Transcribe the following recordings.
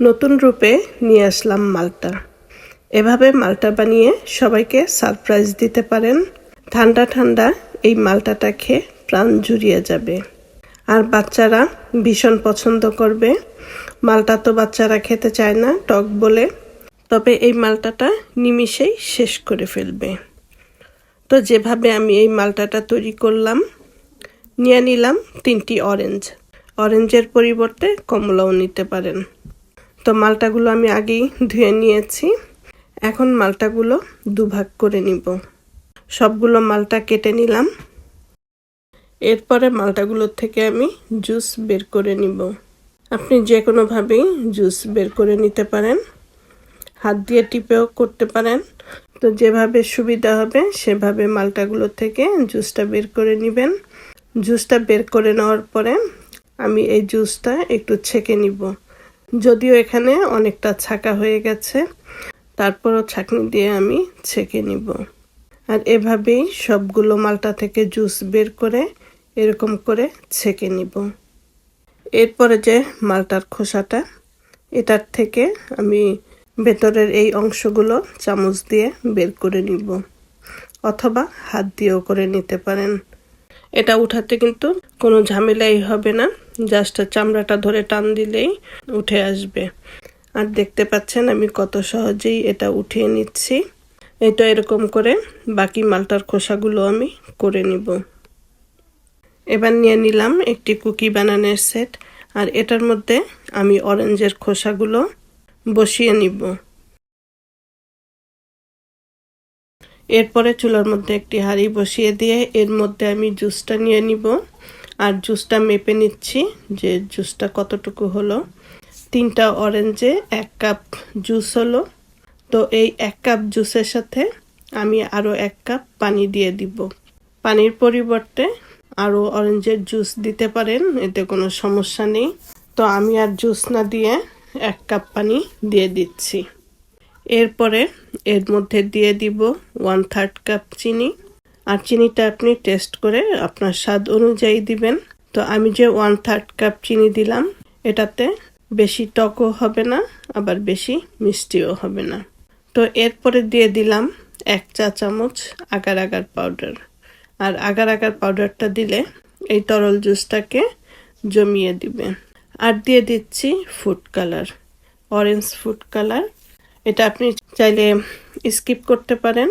নতুন রূপে নিয়ে আসলাম মালটা। এভাবে মালটা বানিয়ে সবাইকে সারপ্রাইজ দিতে পারেন। ঠান্ডা ঠান্ডা এই মালটাটা খেয়ে প্রাণ জুড়িয়ে যাবে। আর বাচ্চারা ভীষণ পছন্দ করবে। মালটা তো বাচ্চারা খেতে চায় না, টক বলে। তবে এই মালটাটা নিমিষেই শেষ করে ফেলবে। তো যেভাবে আমি এই মালটাটা তৈরি করলাম, নিয়ে নিলাম তিনটি অরেঞ্জ। অরেঞ্জের পরিবর্তে কমলাও নিতে পারেন। তো মালটাগুলো আমি আগেই ধুয়ে নিয়েছি। এখন মালটাগুলো দুভাগ করে নিব। সবগুলো মালটা কেটে নিলাম। এরপরে মালটাগুলোর থেকে আমি জুস বের করে নিব। আপনি যে কোনোভাবেই জুস বের করে নিতে পারেন। হাত দিয়ে টিপেও করতে পারেন। তো যেভাবে সুবিধা হবে সেভাবে মালটাগুলো থেকে জুসটা বের করে নেবেন। জুসটা বের করে নেওয়ার পরে আমি এই জুসটা একটু ছেঁকে নিব। যদিও এখানে অনেকটা ছাকা হয়ে গেছে, তারপরও ছাঁকনি দিয়ে আমি ছেঁকে নিব। আর এভাবেই সবগুলো মালটা থেকে জুস বের করে এরকম করে ছেঁকে নিব। এরপরে যে মালটার খোসাটা, এটার থেকে আমি ভেতরের এই অংশগুলো চামচ দিয়ে বের করে নিব, অথবা হাত দিয়েও করে নিতে পারেন। এটা উঠাতে কিন্তু কোনো ঝামেলাই হবে না। জাস্ট চামড়াটা ধরে টান দিলেই উঠে আসবে। আর দেখতে পাচ্ছেন আমি কত সহজেই এটা উঠিয়ে নিচ্ছি। এটা এরকম করে বাকি মালটার খোসাগুলো আমি করে নিব। এবার নিয়ে নিলাম একটি কুকি বানানোর সেট। আর এটার মধ্যে আমি অরেঞ্জের খোসাগুলো বসিয়ে নিব। এরপরে চুলার মধ্যে একটি হাঁড়ি বসিয়ে দিয়ে এর মধ্যে আমি জুসটা নিয়ে নিব। আর জুসটা মেপে নিচ্ছি যে জুসটা কতটুকু হলো। তিনটা অরেঞ্জে এক কাপ জুস হলো। তো এই এক কাপ জুসের সাথে আমি আরও এক কাপ পানি দিয়ে দিব। পানির পরিবর্তে আরও অরেঞ্জের জুস দিতে পারেন, এতে কোনো সমস্যা নেই। তো আমি আর জুস না দিয়ে এক কাপ পানি দিয়ে দিচ্ছি। এরপরে এর মধ্যে দিয়ে দিব ওয়ান থার্ড কাপ চিনি। আর চিনিটা আপনি টেস্ট করে আপনার স্বাদ অনুযায়ী দিবেন। তো আমি যে ওয়ান থার্ড কাপ চিনি দিলাম, এটাতে বেশি টকও হবে না, আবার বেশি মিষ্টিও হবে না। তো এরপরে দিয়ে দিলাম এক চা চামচ আগার আগার পাউডার আর আগার আগার পাউডারটা দিলে এই তরল জুসটাকে জমিয়ে দিবে। আর দিয়ে দিচ্ছি food colour orange food colour এটা আপনি চাইলে স্কিপ করতে পারেন।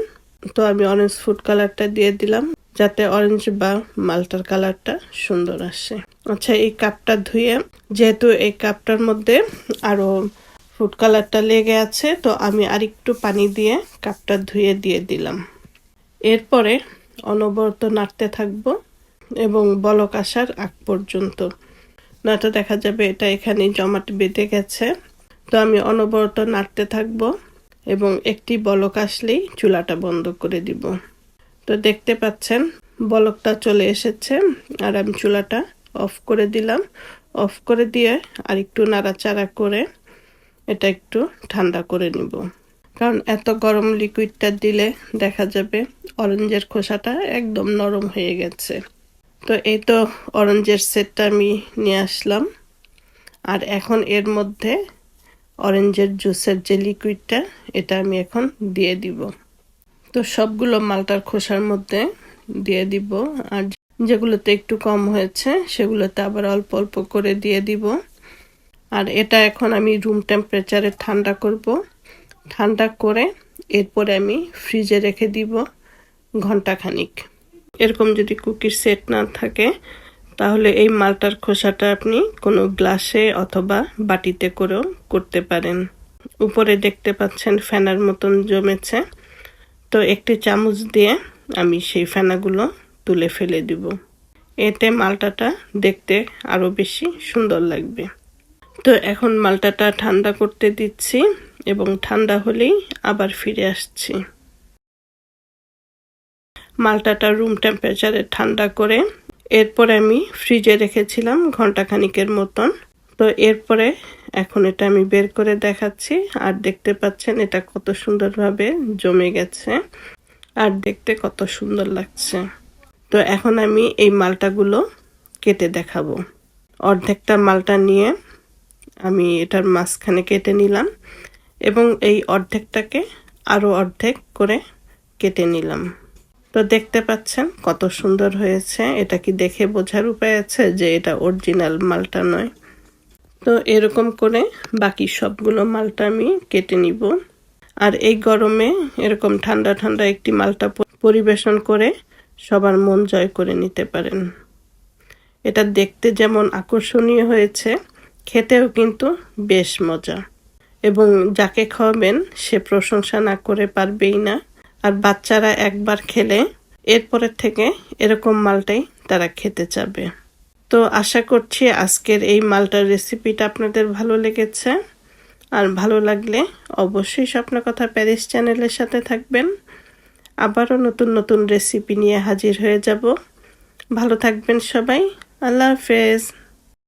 তো আমি অরেঞ্জ ফুড কালারটা দিয়ে দিলাম, যাতে অরেঞ্জ বা মালটার কালারটা সুন্দর আসে। আচ্ছা এই কাপটা ধুয়ে, যেহেতু এই কাপটার মধ্যে আরও ফুড কালারটা লেগে আছে, তো আমি আরেকটু পানি দিয়ে কাপটা ধুয়ে দিয়ে দিলাম। এরপরে অনবরত নাড়তে থাকব এবং বলক আসার আগ পর্যন্ত। নাটা দেখা যাবে এটা এখানে জমাট বেঁধে গেছে। তো আমি অনবরত নাড়তে থাকব এবং একটি বলক আসলেই চুলাটা বন্ধ করে দিব। তো দেখতে পাচ্ছেন, বলকটা চলে এসেছে আর আমি চুলাটা অফ করে দিলাম। অফ করে দিয়ে আর একটু নাড়াচাড়া করে এটা একটু ঠান্ডা করে নিব। কারণ এত গরম লিকুইডটা দিলে দেখা যাবে অরেঞ্জের খোসাটা একদম নরম হয়ে গেছে। তো এই তো অরেঞ্জের সেটটা আমি নিয়ে আসলাম। আর এখন এর মধ্যে অরেঞ্জের জুসের যে লিকুইডটা এটা আমি এখন দিয়ে দিব। তো সবগুলো মালটার খোসার মধ্যে দিয়ে দিব। আর যেগুলোতে একটু কম হয়েছে, সেগুলোতে আবার অল্প অল্প করে দিয়ে দিব। আর এটা এখন আমি রুম টেম্পারেচারে ঠান্ডা করব। ঠান্ডা করে এরপরে আমি ফ্রিজে রেখে দিব ঘণ্টা খানিক এরকম যদি কুকির সেট না থাকে তাহলে এই মালটার খোসাটা আপনি কোনো গ্লাসে অথবা বাটিতে করেও করতে পারেন। উপরে দেখতে পাচ্ছেন ফেনার মতন জমেছে। তো একটি চামচ দিয়ে আমি সেই ফেনাগুলো তুলে ফেলে দিব। এতে মালটাটা দেখতে আরও বেশি সুন্দর লাগবে। তো এখন মালটাটা ঠান্ডা করতে দিচ্ছি এবং ঠান্ডা হলেই আবার ফিরে আসছি। মালটাটা রুম টেম্পারেচারে ঠান্ডা করে এরপরে আমি ফ্রিজে রেখেছিলাম ঘণ্টা খানিকের মতন। তো এরপরে এখন এটা আমি বের করে দেখাচ্ছি। আর দেখতে পাচ্ছেন এটা কত সুন্দরভাবে জমে গেছে। আর দেখতে কত সুন্দর লাগছে। তো এখন আমি এই মালটাগুলো কেটে দেখাবো। অর্ধেকটা মালটা নিয়ে আমি এটার মাঝখানে কেটে নিলাম এবং এই অর্ধেকটাকে আরও অর্ধেক করে কেটে নিলাম। তো দেখতে পাচ্ছেন কত সুন্দর হয়েছে। এটা কি দেখে বোঝার উপায় আছে যে এটা অরিজিনাল মালটা নয়? তো এরকম করে বাকি সবগুলো মালটা আমি কেটে নিব। আর এই গরমে এরকম ঠান্ডা ঠান্ডা একটি মালটা পরিবেশন করে সবার মন জয় করে নিতে পারেন। এটা দেখতে যেমন আকর্ষণীয় হয়েছে, খেতেও কিন্তু বেশ মজা। এবং যাকে খাওয়াবেন সে প্রশংসা না করে পারবেই না। আর বাচ্চারা একবার খেলে এরপরের থেকে এরকম মালটাই তারা খেতে চাবে। তো আশা করছি আজকের এই মালটার রেসিপিটা আপনাদের ভালো লেগেছে। আর ভালো লাগলে অবশ্যই স্বপ্ন কথা প্যারিস চ্যানেলের সাথে থাকবেন। আবারও নতুন নতুন রেসিপি নিয়ে হাজির হয়ে যাব। ভালো থাকবেন সবাই। আল্লাহ হাফেজ।